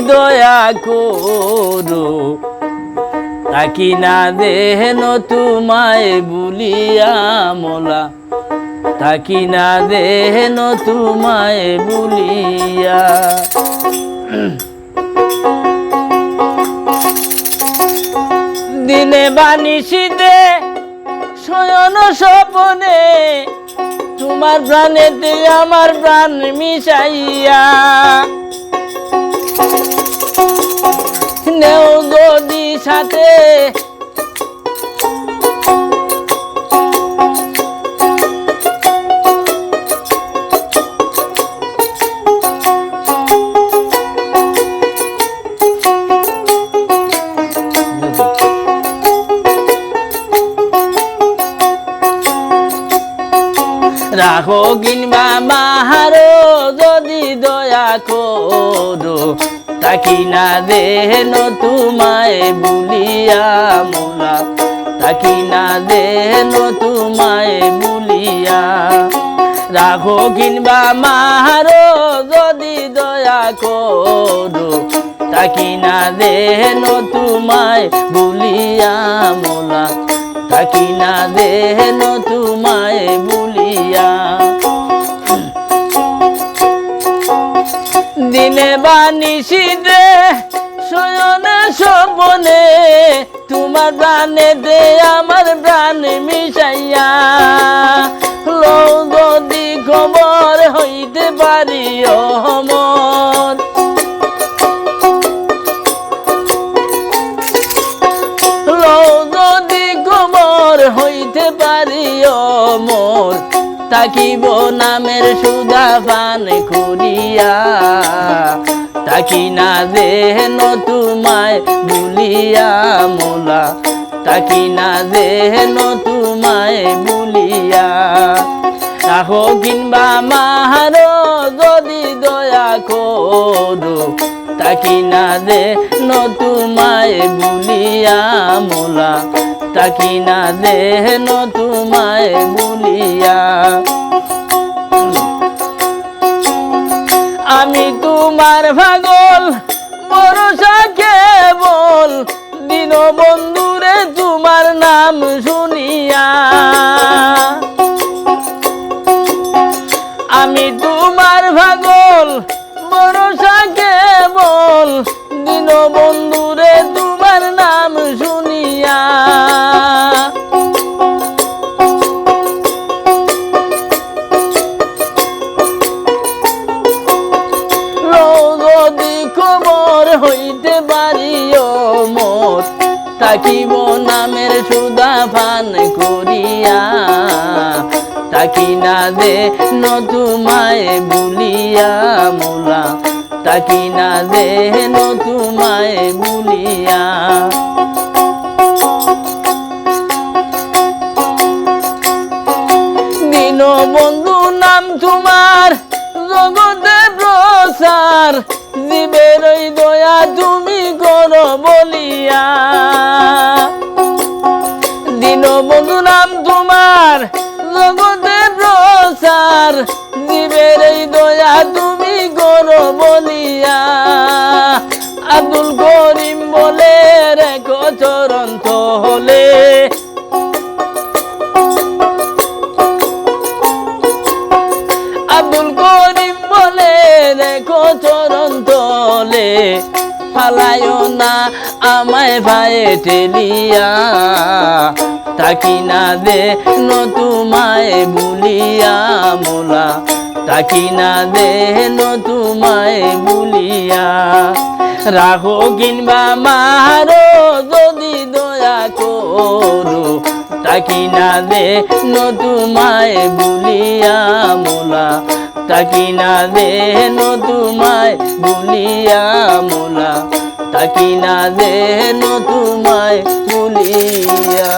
দয়া করো। তাকি না দেহেন তোমায় বুলিয়া মোলা। তাকি না দেহেন তোমায় বুলিয়া। দিনে বানিসিতে শয়ন স্বপনে তোমার প্রাণেতে আমার প্রাণ মিশাইয়া। নেও যদি সাথে রাখো কিনবা মাহারো যদি দয়া করো তাকি না দেহেন তোমায় বুলিয়া মোলা তাকি না দেহেন তোমায় বুলিয়া। রাখো কিনবা মাহারো যদি দয়া করো, তাকি না দেহেন তোমায় বুলিয়া মোলা তাকি না দেহেন তোমায় বুলিয়া দিনে বানিসিতে শয়নে সপনে তোমার প্রাণে দে আমার প্রাণ মিশাইয়া। লো যদি খবর হইতে পারি অমর। লো যদি খবর হইতে পারি অমর। তাকিব নামের সুদা পান করিয়া। তাকি না দেহেন তোমায় বুলিয়া মোলা। তাকি না দেহেন তোমায় বুলিয়া রাখো কিনবা মাহারো যদি দয়া করো। তাকি না দে তোমায় বুলিয়া মোলা। তাকি না দে তোমায় বুলিয়া। আমি তোমার ভাগল, ভরসা কেবল দিন বন্ধুরে তোমার নাম শুনিয়া। তাকিব নামের সুদা পান করিয়া। তাকি না দে নতুমায় বুলিয়া মোলা। তাকি না দে নতুমায় বুলিয়া। বন্ধু নাম তোমার, জগতে প্রসার। জীবের দয়া তুমি করো বলিয়া। দিন বন্ধু নাম তোমার জগতে প্রসার জীবের দয়া তুমি করো বলিয়া। আব্দুল করিম বলে রেখো চরণ চরণ তলে ফালায় না আমায় ভাইয়ে ঠেলিয়া। তাকি না দে নতুমায় বুলিয়া মোলা। তাকি না দে নতুমায় বুলিয়া রাখো কিনবা মারো যদি দয়া করো। তাকি না দে নতুমায় বুলিয়া মোলা। তাকি না দে নতুমায় বুলিয়া মোলা। তাকি না দে নতুমায় বুলিয়া।